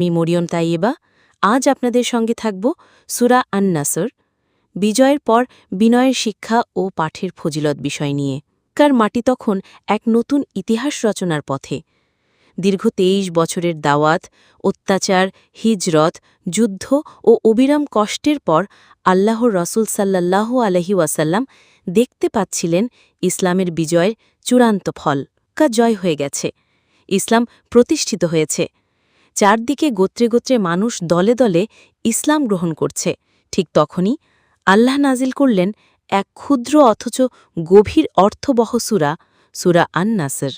আমি মরিয়ম তাইয়েবা আজ আপনাদের সঙ্গে থাকব সুরা আন নাসর বিজয়ের পর বিনয়ের শিক্ষা ও পাঠের ফজিলত বিষয় নিয়ে। কার মাটি তখন এক নতুন ইতিহাস রচনার পথে। দীর্ঘ তেইশ বছরের দাওয়াত, অত্যাচার, হিজরত, যুদ্ধ ও অবিরাম কষ্টের পর আল্লাহর রসুল সাল্লাল্লাহু আলহি ওয়াসাল্লাম দেখতে পাচ্ছিলেন ইসলামের বিজয়ের চূড়ান্ত ফল। কা জয় হয়ে গেছে। ইসলাম প্রতিষ্ঠিত হয়েছে। চারদিকে গোত্রে গোত্রে মানুষ দলে দলে ইসলাম গ্রহণ করছে। ঠিক তখনই আল্লাহ নাজিল করলেন এক ক্ষুদ্র অথচ গভীর অর্থবহ সুরা সুরা আন নাসর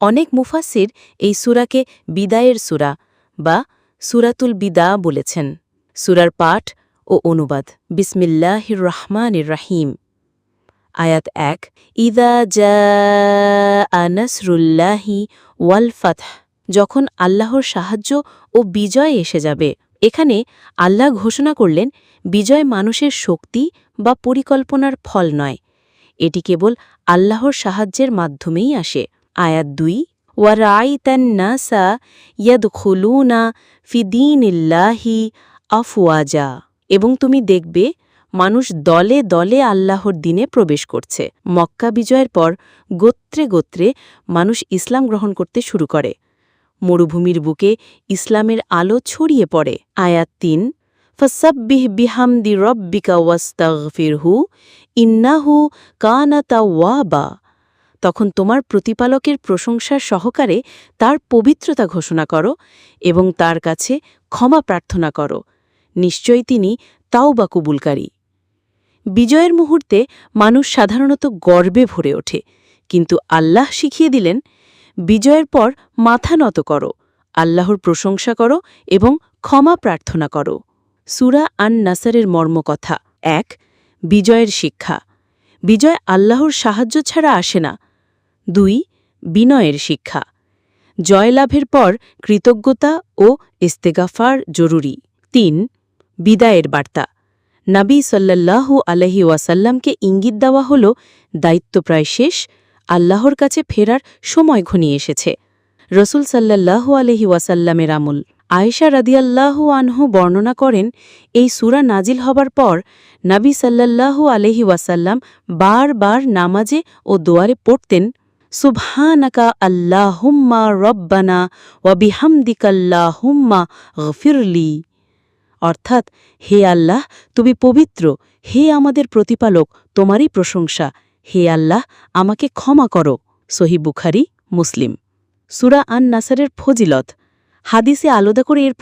অনেক মুফাসির এই সুরাকে বিদায়ের সুরা বা সুরাতুল বিদা বলেছেন। সুরার পাঠ ও অনুবাদ। বিসমিল্লাহির রহমানির রাহিম আয়াত এক, ইদা জা আনসরুল্লাহি ওয়াল যখন আল্লাহর সাহায্য ও বিজয় এসে যাবে। এখানে আল্লাহ ঘোষণা করলেন, বিজয় মানুষের শক্তি বা পরিকল্পনার ফল নয়। এটি কেবল আল্লাহর সাহায্যের মাধ্যমেই আসে। আয়াত দুই ওয়ারাইতান্নাসা ইয়াদখুলুনা ফিদিনিল্লাহি আফওয়াজা। এবং তুমি দেখবে, মানুষ দলে দলে আল্লাহর দিনে প্রবেশ করছে। মক্কা বিজয়ের পর গোত্রে গোত্রে মানুষ ইসলাম গ্রহণ করতে শুরু করে। মরুভূমির বুকে ইসলামের আলো ছড়িয়ে পড়ে। আয়াত তিন, ফসাব্বিহ বিহামদি রব্বিকা ওয়াস্তাগফিরহু, ইন্নাহু কানাতা ওয়াবা তখন তোমার প্রতিপালকের প্রশংসার সহকারে তার পবিত্রতা ঘোষণা করো এবং তার কাছে ক্ষমা প্রার্থনা করো। নিশ্চয়ই তিনি তাও বা কবুলকারী। বিজয়ের মুহূর্তে মানুষ সাধারণত গর্বে ভরে ওঠে, কিন্তু আল্লাহ শিখিয়ে দিলেন বিজয়ের পর মাথা নত করো, আল্লাহর প্রশংসা করো এবং ক্ষমা প্রার্থনা করো। সুরা আন নাসারের মর্মকথা এক, বিজয়ের শিক্ষা। বিজয় আল্লাহর সাহায্য ছাড়া আসে না। দুই, বিনয়ের শিক্ষা। জয়লাভের পর কৃতজ্ঞতা ও ইস্তেগাফার জরুরি। তিন, বিদায়ের বার্তা। নাবী সাল্লাল্লাহু আলহি ওয়াসাল্লামকে ইঙ্গিত দেওয়া হল দায়িত্ব প্রায় শেষ আল্লাহর কাছে ফেরার সময় ঘনিয়ে এসেছে। রসুল সাল্লাল্লাহু আলহি ওয়াসাল্লামের আমল। আয়েশা রাদিয়াল্লাহু আনহু বর্ণনা করেন, এই সুরা নাজিল হবার পর নাবী সাল্লাল্লাহু আলহি ওয়াসাল্লাম বারবার নামাজে ও দোয়ারে পড়তেন, সুবহানাকা আল্লাহুম্মা রব্বানা ওয়াবিহামদিকাল্লাহুম্মা গফিরলি। অর্থাৎ, হে আল্লাহ, তুমি পবিত্র, হে আমাদের প্রতিপালক, তোমারই প্রশংসা। হে আল্লাহ, আমাকে ক্ষমা কর, সহি বুখারি, মুসলিম। সুরা আন নাসারের ফজিলত। হাদিসে আলাদা করে এর